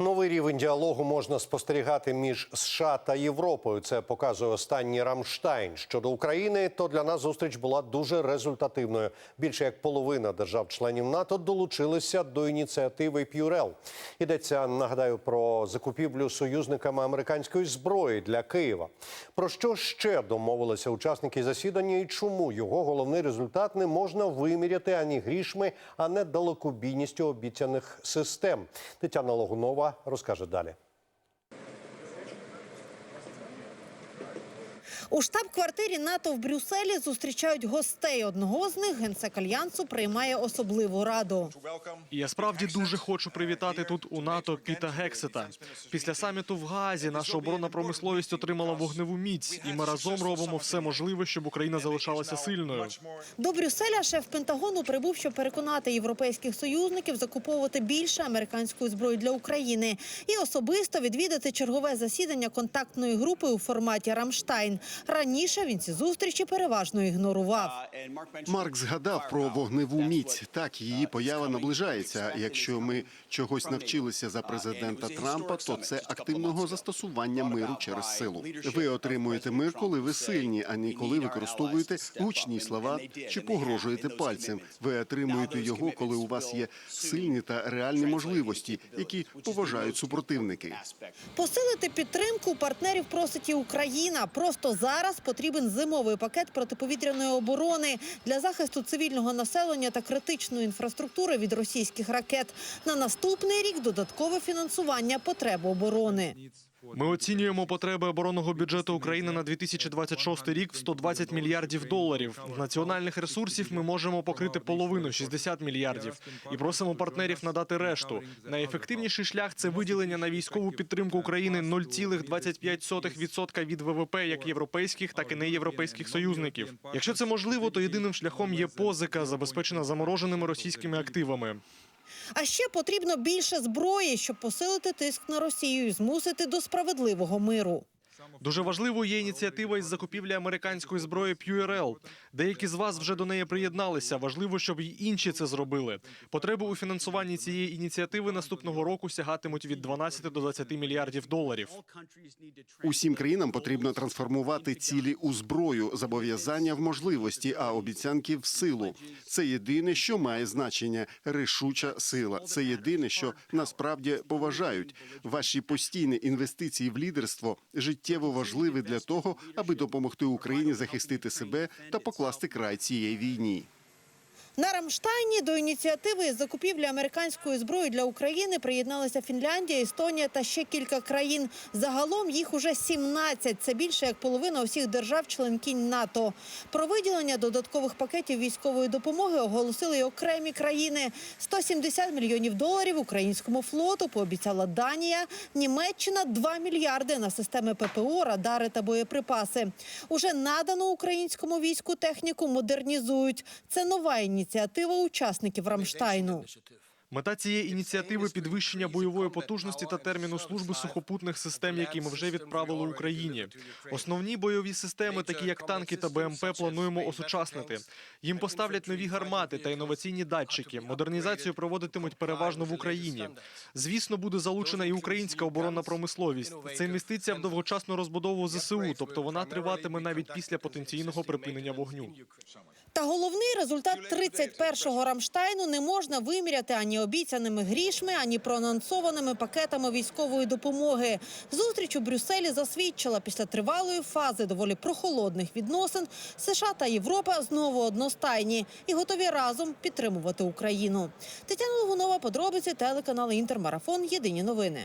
Новий рівень діалогу можна спостерігати між США та Європою. Це показує останній Рамштайн. Щодо України, то для нас зустріч була дуже результативною. Більше як половина держав-членів НАТО долучилися до ініціативи П'юрел. Йдеться, нагадаю, про закупівлю союзниками американської зброї для Києва. Про що ще домовилися учасники засідання і чому його головний результат не можна виміряти ані грішми, а не далекобійністю обіцяних систем. Тетяна Логунова розкаже далі. У штаб-квартирі НАТО в Брюсселі зустрічають гостей. Одного з них генсек альянсу приймає особливу раду. Я справді дуже хочу привітати тут у НАТО Піта Гексета. Після саміту в Газі наша оборонна промисловість отримала вогневу міць, і ми разом робимо все можливе, щоб Україна залишалася сильною. До Брюсселя шеф Пентагону прибув, щоб переконати європейських союзників закуповувати більше американської зброї для України і особисто відвідати чергове засідання контактної групи у форматі Рамштайн. Раніше він ці зустрічі переважно ігнорував. Марк згадав про вогневу міць. Так, її поява наближається. Якщо ми чогось навчилися за президента Трампа, то це активного застосування миру через силу. Ви отримуєте мир, коли ви сильні, а не коли використовуєте гучні слова чи погрожуєте пальцем. Ви отримуєте його, коли у вас є сильні та реальні можливості, які поважають супротивники. Посилити підтримку партнерів просить і Україна. Просто зараз потрібен зимовий пакет протиповітряної оборони для захисту цивільного населення та критичної інфраструктури від російських ракет. На наступний рік додаткове фінансування потреб оборони. Ми оцінюємо потреби оборонного бюджету України на 2026 рік в 120 мільярдів доларів. З національних ресурсів ми можемо покрити половину 60 мільярдів. І просимо партнерів надати решту. Найефективніший шлях це виділення на військову підтримку України 0,25% від ВВП як європейських, так і неєвропейських союзників. Якщо це можливо, то єдиним шляхом є позика, забезпечена замороженими російськими активами. А ще потрібно більше зброї, щоб посилити тиск на Росію і змусити до справедливого миру. Дуже важливою є ініціатива із закупівлі американської зброї PURL. Деякі з вас вже до неї приєдналися. Важливо, щоб і інші це зробили. Потреби у фінансуванні цієї ініціативи наступного року сягатимуть від 12 до 20 мільярдів доларів. Усім країнам потрібно трансформувати цілі у зброю, зобов'язання в можливості, а обіцянки в силу. Це єдине, що має значення рішуча сила. Це єдине, що насправді поважають. Ваші постійні інвестиції в лідерство життєво важливий для того, аби допомогти Україні захистити себе та покласти край цієї війні. На Рамштайні до ініціативи закупівлі американської зброї для України приєдналися Фінляндія, Естонія та ще кілька країн. Загалом їх уже 17. Це більше як половина усіх держав-членкінь НАТО. Про виділення додаткових пакетів військової допомоги оголосили й окремі країни. 170 мільйонів доларів українському флоту пообіцяла Данія, Німеччина 2 мільярди на системи ППО, радари та боєприпаси. Уже надану українському війську техніку модернізують. Це нова ініціатива учасників Рамштайну. Мета цієї ініціативи підвищення бойової потужності та терміну служби сухопутних систем, які ми вже відправили Україні. Основні бойові системи, такі як танки та БМП, плануємо осучаснити. Їм поставлять нові гармати та інноваційні датчики. Модернізацію проводитимуть переважно в Україні. Звісно, буде залучена і українська оборонна промисловість. Це інвестиція в довгочасну розбудову ЗСУ, тобто вона триватиме навіть після потенційного припинення вогню. Та головний результат 31-го Рамштайну не можна виміряти ані обіцяними грішми, ані проанонсованими пакетами військової допомоги. Зустріч у Брюсселі засвідчила після тривалої фази доволі прохолодних відносин США та Європа знову одностайні і готові разом підтримувати Україну. Тетяна Логунова, подробиці телеканал Інтермарафон. Єдині новини.